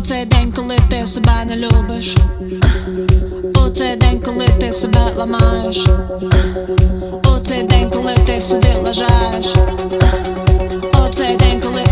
У цей день, коли ти себе не любиш, у цей день, коли ти себе ламаєш, у цей день, коли ти всюди лажаєш, у цей день, коли